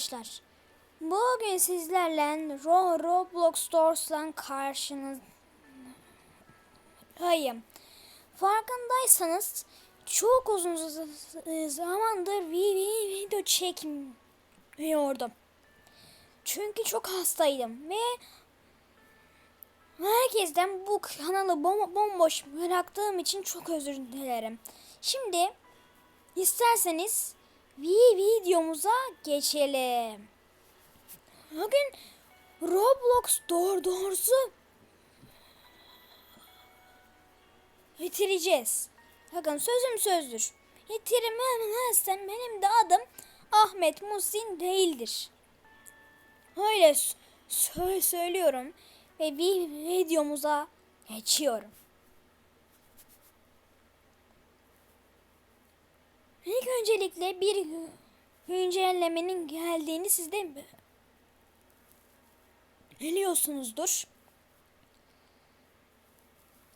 arkadaşlar. Bugün sizlerle Ro Roblox Stores'la karşınızdayım. Farkındaysanız çok uzun zamandır vi- vi- video çekmiyordum. Çünkü çok hastaydım ve herkesten bu kanalı bom- bomboş bıraktığım için çok özür dilerim. Şimdi isterseniz videomuza geçelim. Bugün Roblox doğru doğrusu bitireceğiz. Bakın sözüm sözdür. Bitirmezsem benim de adım Ahmet Musin değildir. Öyle s- sö- söylüyorum ve bir videomuza geçiyorum. İlk öncelikle bir güncellemenin geldiğini siz de biliyorsunuzdur.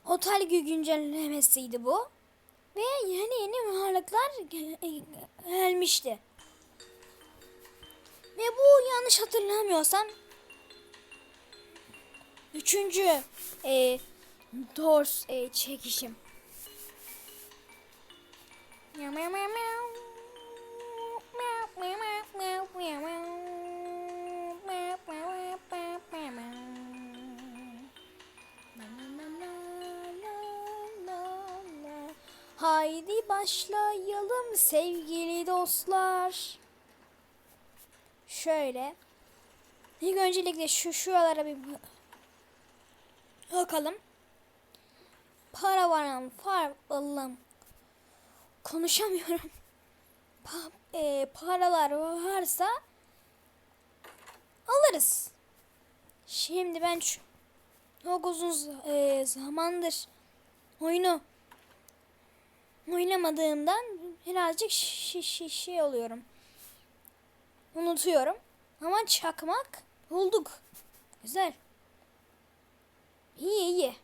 Otel gü- güncellemesiydi bu. Ve yeni yeni varlıklar gel- gelmişti. Ve bu yanlış hatırlamıyorsam üçüncü e, Doors e, çekişim. Haydi başlayalım sevgili dostlar. Şöyle. İlk öncelikle şu şuralara bir bakalım. Para var far Allah'ım. Konuşamıyorum. Pa, e, paralar varsa alırız. Şimdi ben şu, çok uzun e, zamandır oyunu oynamadığımdan birazcık şi, şi, şey oluyorum. Unutuyorum. Ama çakmak bulduk. Güzel. İyi iyi.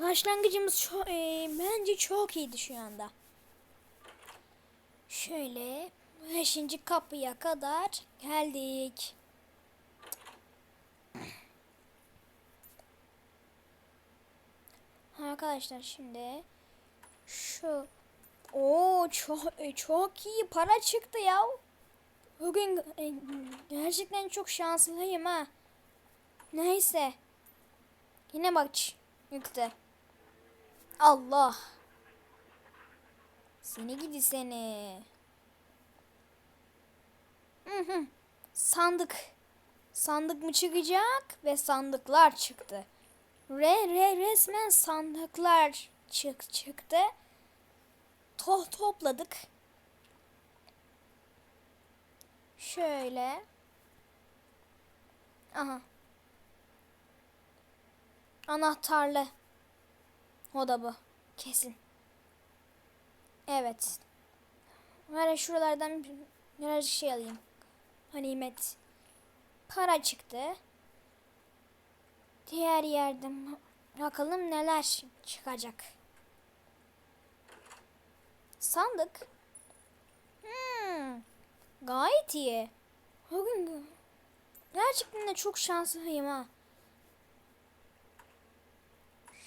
Başlangıcımız çok, e, bence çok iyiydi şu anda. Şöyle beşinci kapıya kadar geldik. Arkadaşlar şimdi şu o çok e, çok iyi para çıktı ya. Bugün e, gerçekten çok şanslıyım ha. Neyse. Yine bak çıktı. Allah. Seni gidi seni. Hı hı. Sandık. Sandık mı çıkacak? Ve sandıklar çıktı. Re, re resmen sandıklar çık çıktı. To topladık. Şöyle. Aha. Anahtarlı. O da bu. Kesin. Evet. Var şuralardan bir- birazcık şey alayım. Hanimet. Para çıktı. Diğer yerden bakalım neler çıkacak. Sandık. Hmm. Gayet iyi. Bugün gerçekten de çok şanslıyım ha.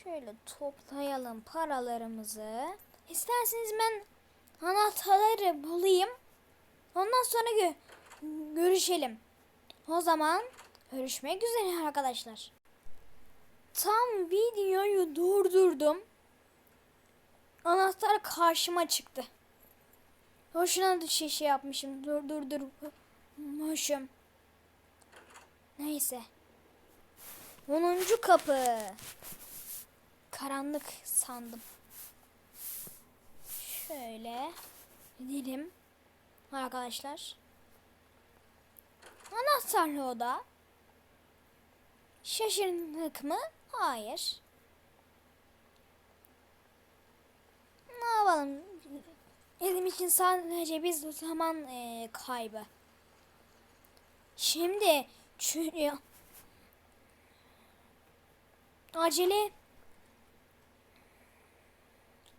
Şöyle toplayalım paralarımızı. İsterseniz ben anahtarları bulayım. Ondan sonra gö görüşelim. O zaman görüşmek üzere arkadaşlar. Tam videoyu durdurdum. Anahtar karşıma çıktı. Hoşuna da şey, şey yapmışım. Dur dur dur. Hoşum. Neyse. 10. kapı. Karanlık sandım. Şöyle gidelim arkadaşlar. Anahtarlı oda. Şaşırdık mı? Hayır. Ne yapalım? Bizim için sadece biz zaman eee, kaybı. Şimdi çünkü acele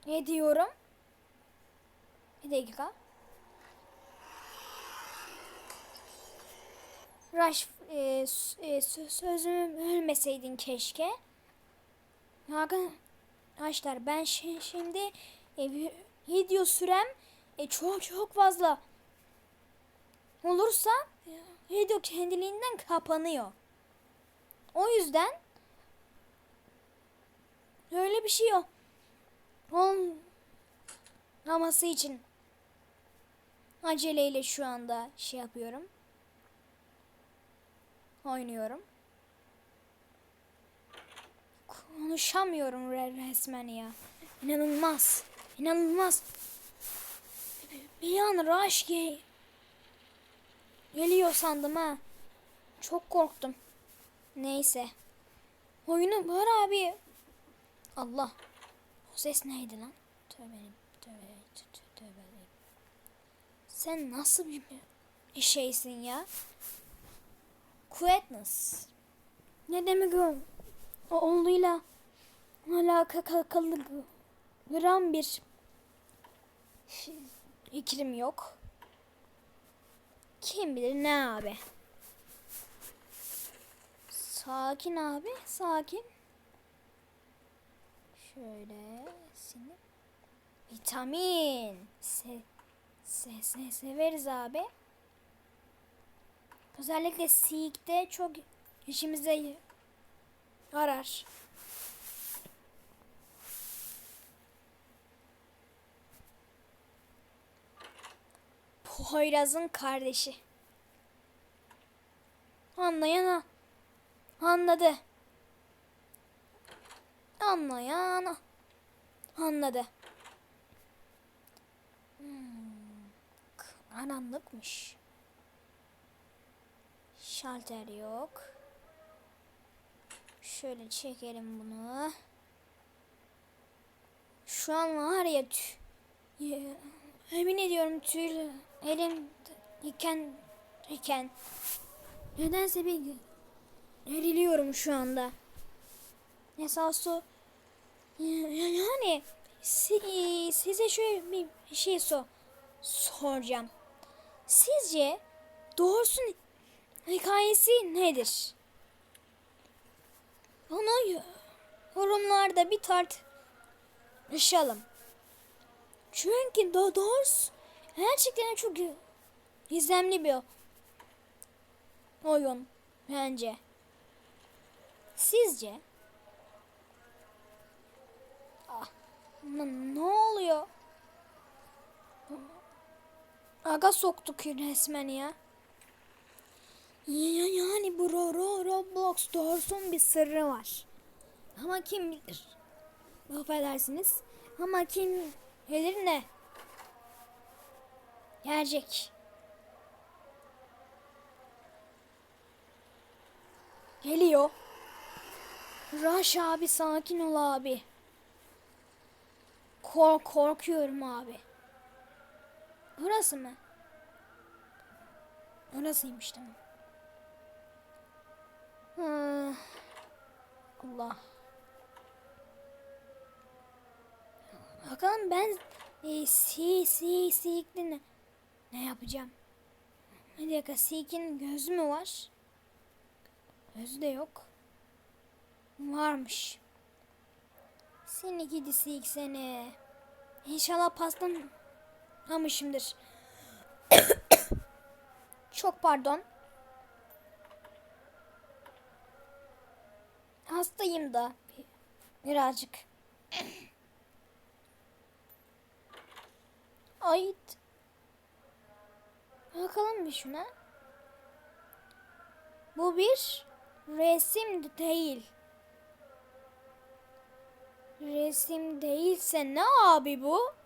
ediyorum. Bir dakika. Rush e, e, sö- sözümü bölmeseydin keşke. Arkadaşlar ben şi- şimdi e, vi- video sürem e, çok çok fazla olursa e, video kendiliğinden kapanıyor. O yüzden öyle bir şey yok. Olmaması için aceleyle şu anda şey yapıyorum. Oynuyorum. Konuşamıyorum re- resmen ya. İnanılmaz. İnanılmaz. Bir an rush ge- geliyor sandım ha. Çok korktum. Neyse. Oyunu var abi. Allah. O ses neydi lan? Tövbe tövbe. Sen nasıl bir şeysin ya? Quietness. Ne demek o? O oğluyla alakalı gram bir fikrim yok. Kim bilir ne abi? Sakin abi, sakin. Şöyle seni vitamin se, se, se severiz abi. Özellikle Seek'te çok işimize arar. Poyraz'ın kardeşi. Anlayan anladı. Anlayan anladı. Hmm, karanlıkmış. Şalter yok. Şöyle çekelim bunu. Şu an var ya tü- ya, emin ediyorum tüy elim iken iken nedense bir eriliyorum şu anda. Esası ya- ya- yani si- size şöyle bir şey sor soracağım. Sizce doğrusun hikayesi nedir? Y- yorumlarda bir tartışalım. Çünkü do doğrusu gerçekten çok gizemli bir oyun bence. Sizce? Ah, ne oluyor? Aga soktuk resmen ya. Ya, yani bu Ro- Ro- Roblox doğrusun bir sırrı var. Ama kim bilir? Affedersiniz. Ama kim bilir ne? Gerçek. Geliyor. Rush abi sakin ol abi. Kork korkuyorum abi. Burası mı? Orasıymış tamam. Allah. Bakalım ben e, si si sikli ne, ne yapacağım? Bir dakika sikin gözü mü var? Gözü de yok. Varmış. Seni gidi sik seni. İnşallah paslamamışımdır. Çok pardon. Hastayım da birazcık. Ait. Bakalım bir şuna. Bu bir resim değil. Resim değilse ne abi bu?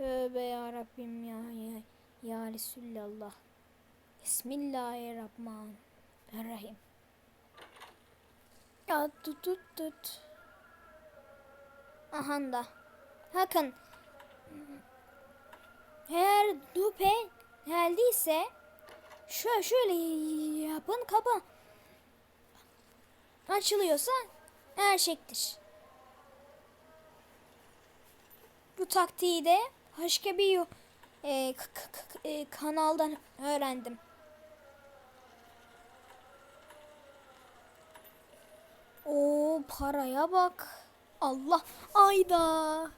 Tövbe ya Rabbim ya ya, ya Resulallah. Bismillahirrahmanirrahim. Ya tut tut tut. Aha da. Bakın. Eğer dupe geldiyse şöyle şöyle yapın kapa. Açılıyorsa erkektir. Bu taktiği de başka bir e, e, kanaldan öğrendim. O paraya bak. Allah ayda.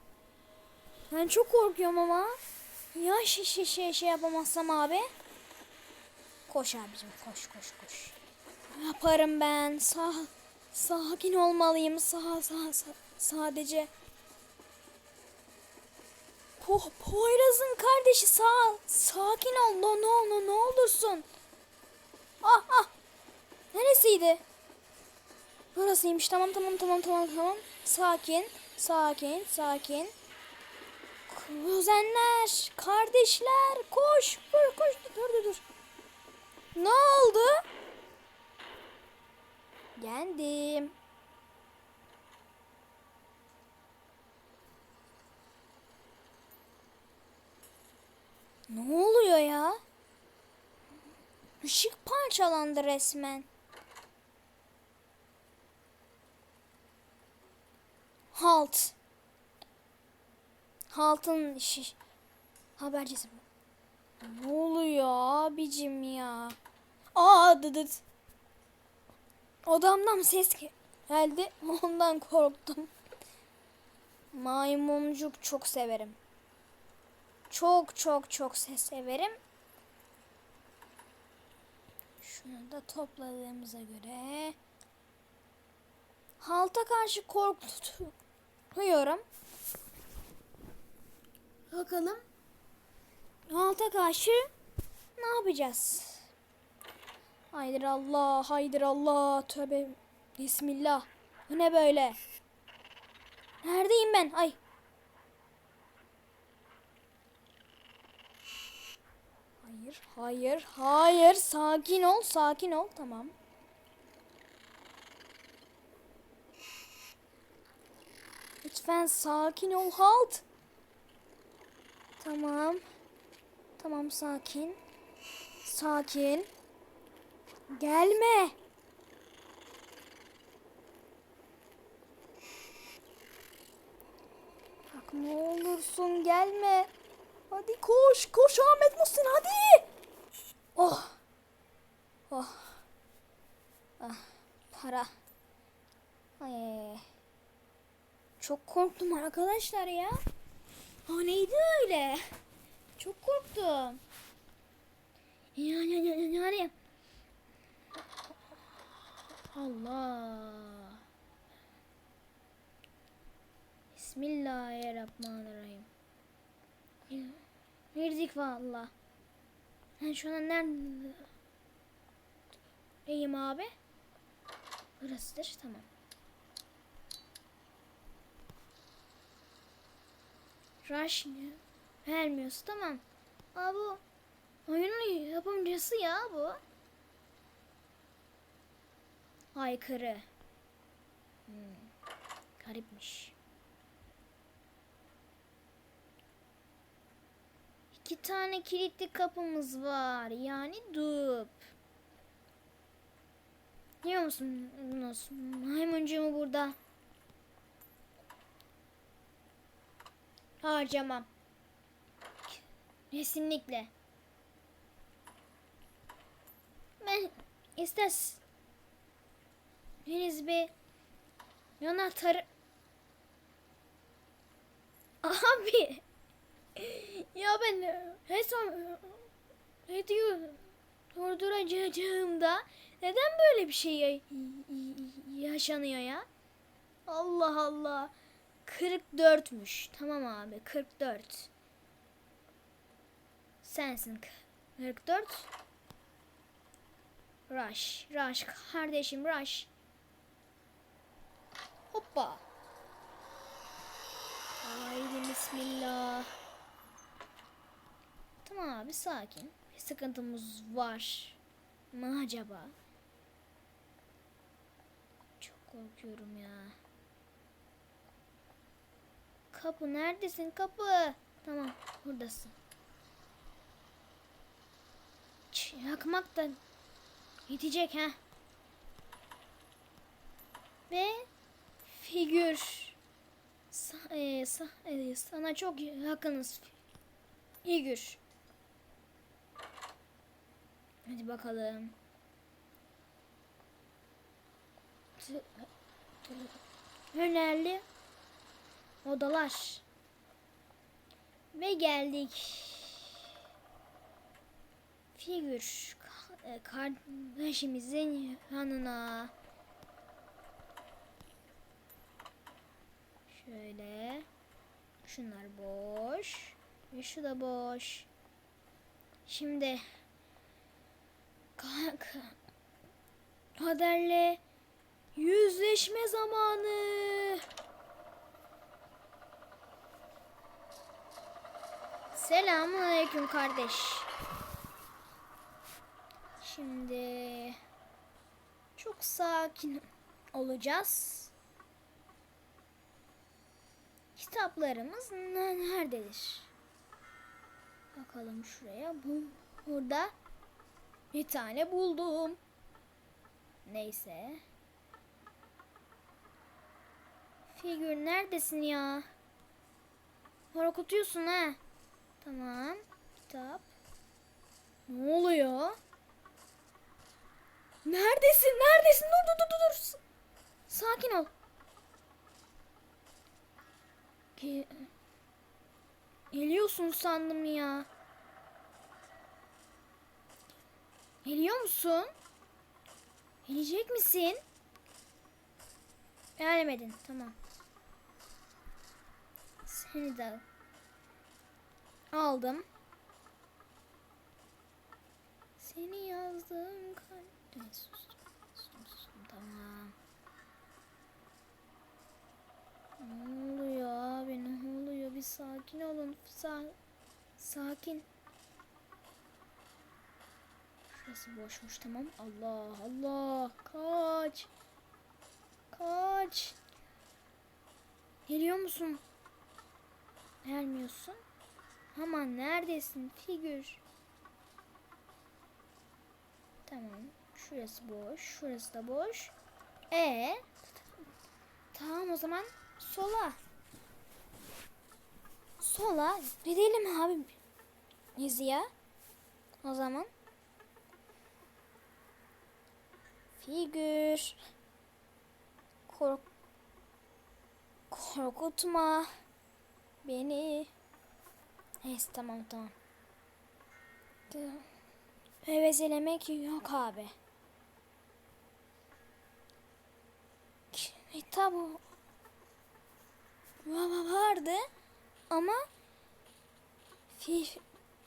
Ben çok korkuyorum ama. Ya şey şey şey, şey yapamazsam abi. Koş abicim koş koş koş. Yaparım ben. Sağ sakin olmalıyım. Sağ sağ, sağ sadece. Po Poyraz'ın kardeşi sağ sakin ol. No no no ne olursun. Ah ah. Neresiydi? Burasıymış. Tamam tamam tamam tamam tamam. Sakin. Sakin. Sakin. Kuzenler, kardeşler, koş, koş, koş, dur, dur, dur. Ne oldu? Geldim. Ne oluyor ya? Işık parçalandı resmen. Halt. Haltın işi. Habercisi. Ne oluyor abicim ya? Aa dıdıt. Odamdan ses geldi. Ondan korktum. Maymuncuk çok severim. Çok çok çok se- severim. Şunu da topladığımıza göre halta karşı korkutuyorum. Bakalım. Halta karşı ne yapacağız? Haydır Allah, haydır Allah. Tövbe. Bismillah. Bu ne böyle? Neredeyim ben? Ay. Hayır, hayır, hayır. Sakin ol, sakin ol. Tamam. Lütfen sakin ol, halt. Tamam. Tamam, sakin. Sakin. Gelme. Bak ne olursun gelme. Hadi koş, koş Ahmet Muhsin hadi. Oh. Oh. Ah, para. Ay. Çok korktum arkadaşlar ya. Ha neydi öyle? Çok korktum. Yani yani yani. Allah. Bismillahirrahmanirrahim. Girdik valla. Ben şu an nerede? İyiyim abi. Burasıdır tamam. Rush vermiyorsun tamam. Aa bu oyunun yapımcısı ya bu. Aykırı. Hmm. Garipmiş. İki tane kilitli kapımız var. Yani dup. Biliyor musunuz? Maymuncuğumu burada harcamam. Kesinlikle. Ben istes Henüz bir anahtarı Abi ben en son ne diyor durduracağımda neden böyle bir şey ya- yaşanıyor ya? Allah Allah. 44'müş. Tamam abi 44. Sensin 44. Rush. Rush. Kardeşim Rush. Hoppa. Haydi bismillah. Tamam abi sakin. Bir sıkıntımız var mı acaba? Çok korkuyorum ya. Kapı neredesin kapı? Tamam buradasın. Ç, yakmak da yetecek ha. Ve figür Sa- e, sa- e, sana çok yakınız. Figür. Hadi bakalım. Önerli odalar. Ve geldik. Figür e, kardeşimizin yanına. Şöyle. Şunlar boş. Ve şu da boş. Şimdi ka- ka- kaderle yüzleşme zamanı. Selamun aleyküm kardeş. Şimdi çok sakin olacağız. Kitaplarımız ne- nerededir? Bakalım şuraya. Bu burada bir tane buldum. Neyse. Figür neredesin ya? Korkutuyorsun ha. Tamam. Kitap. Ne oluyor? Neredesin? Neredesin? Dur dur dur dur. Sakin ol. Ge- Geliyorsun sandım ya. Geliyor musun? Gelecek misin? Gelmedin. Tamam. Seni de aldım. Seni yazdım kalbime sustum. Sustum sustum tamam. Ne oluyor abi ne oluyor bir sakin olun sa sakin. Şurası boşmuş tamam. Allah Allah kaç. Kaç. Geliyor musun? Gelmiyorsun. Aman neredesin figür? Tamam. Şurası boş. Şurası da boş. E Tamam o zaman sola. Sola gidelim abi. Yazıya. O zaman. Figür. Kork korkutma beni. Neyse tamam tamam. Hevezelemek yok abi. Kitap va- vardı ama fi-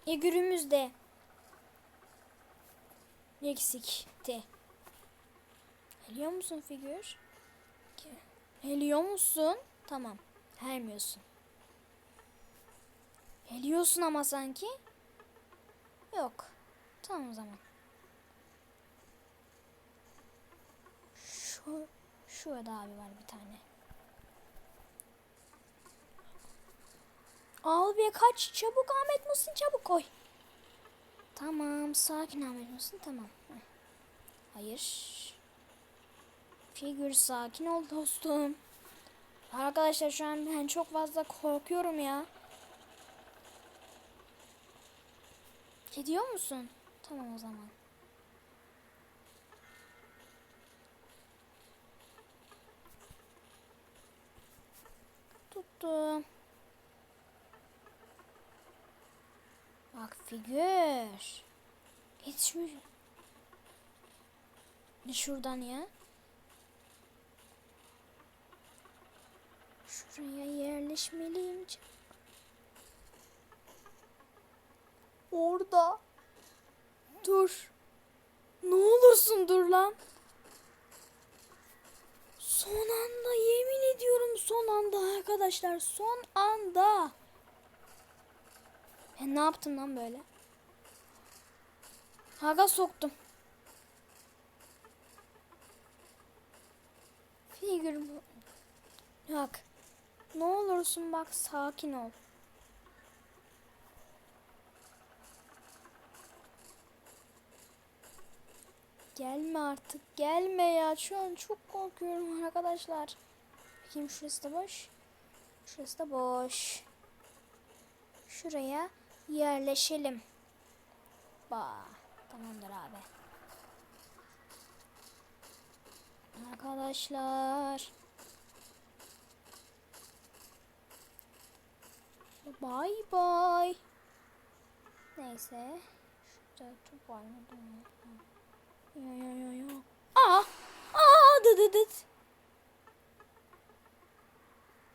figürümüz de eksikti. Geliyor musun figür? Geliyor musun? Tamam. Gelmiyorsun. Geliyorsun ama sanki. Yok. Tamam o zaman. Şu şurada abi var bir tane. Abi kaç çabuk Ahmet Musin çabuk koy. Tamam sakin Ahmet Musin tamam. Hayır. Figür sakin ol dostum. Arkadaşlar şu an ben çok fazla korkuyorum ya. Gidiyor musun? Tamam o zaman. Tuttum. Bak figür. Şu. Ne şuradan ya? Şuraya yerleşmeliyim. Orada. Dur. Ne olursun dur lan. Son anda yemin ediyorum son anda arkadaşlar. Son anda. Ben ne yaptım lan böyle? Haga soktum. Figür bu. Bak. Ne olursun bak sakin ol. Gelme artık gelme ya. Şu an çok korkuyorum arkadaşlar. Bakayım şurası da boş. Şurası da boş. Şuraya yerleşelim. Ba. Tamamdır abi. Arkadaşlar. Bay bay. Neyse. Şurada top var mı? Yo yo yo yo. Aa! Aa! Dı dı dı.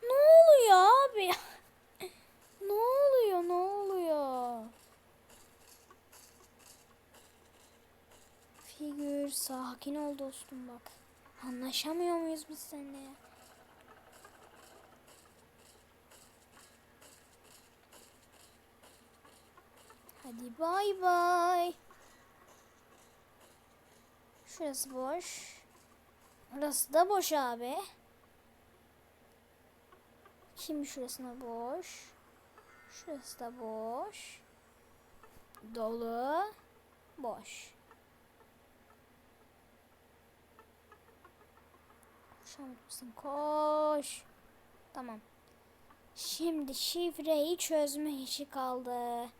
Ne oluyor abi? ne oluyor? Ne oluyor? Figür sakin ol dostum bak. Anlaşamıyor muyuz biz seninle ya? Hadi bay bay. Şurası boş. Burası da boş abi. Kim şurasına boş? Şurası da boş. Dolu. Boş. Koşamaz mısın? Koş. Tamam. Şimdi şifreyi çözme işi kaldı.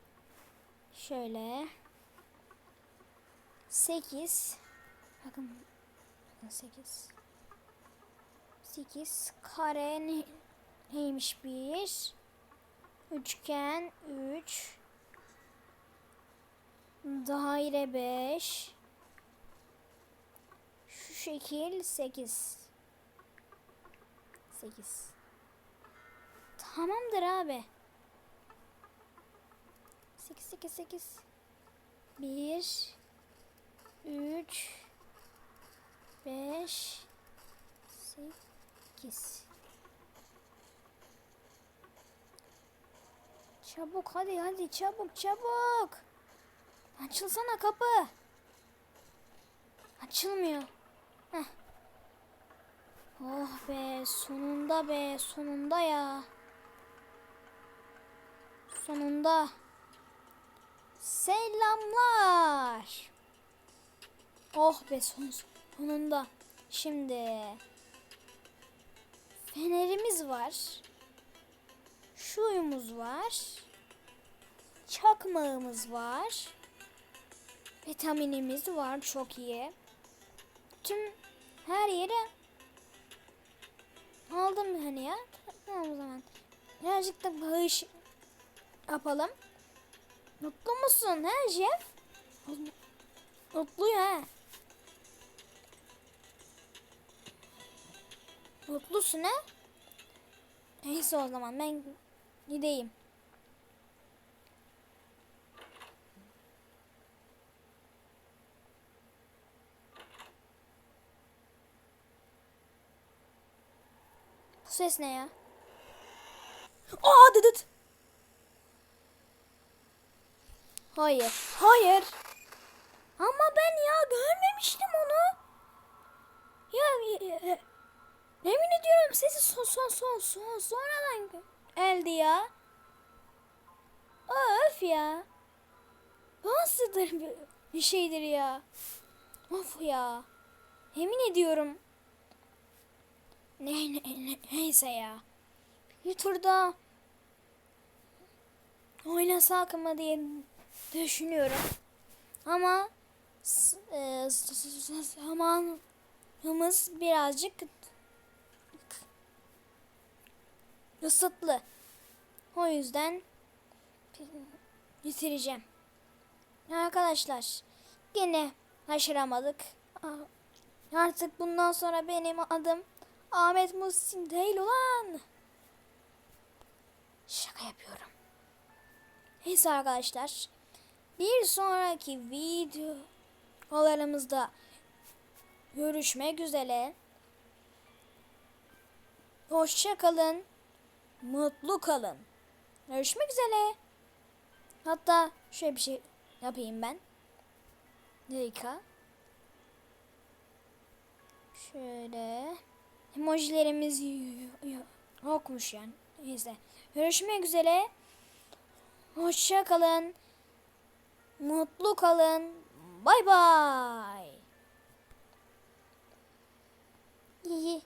Şöyle. 8 Bakın. Bakın 8 8 kare ne, neymiş bir? Üçgen 3 Daire 5 Şu şekil 8 8 Tamamdır abi. 8 8 8 1 3 5 8 Çabuk hadi hadi çabuk çabuk. Açılsana kapı. Açılmıyor. Heh. Oh be sonunda be sonunda ya. Sonunda. Selamlar. Oh be son, sonunda. Şimdi fenerimiz var. Şuyumuz var. Çakmağımız var. Vitaminimiz var çok iyi. Tüm her yere aldım hani ya. Tamam o zaman. Birazcık da bağış yapalım. Mutlu musun he Jeff? Mutlu ya. Mutlusun ha? Neyse o zaman ben gideyim. Ses ne ya? Aa dıdıt. Hayır. Hayır. Ama ben ya görmemiştim onu. Ya e, e, yemin ediyorum sesi son son son son sonradan geldi ya. Öf ya. Nasıldır bir şeydir ya. Of ya. Yemin ediyorum. Ne, ne, ne neyse ya. Bir turda oynasak mı diye düşünüyorum. Ama e, zamanımız birazcık kısıtlı. O yüzden bitireceğim. Arkadaşlar yine haşıramadık. A- Artık bundan sonra benim adım Ahmet Muhsin değil ulan. Şaka yapıyorum. Neyse arkadaşlar. Bir sonraki videolarımızda görüşmek üzere. Hoşça kalın. Mutlu kalın. Görüşmek üzere. Hatta şöyle bir şey yapayım ben. Dakika. Şöyle. Emojilerimiz yokmuş yani. Neyse. Görüşmek üzere. Hoşça kalın. Mutlu kalın. Bay bay. İyi.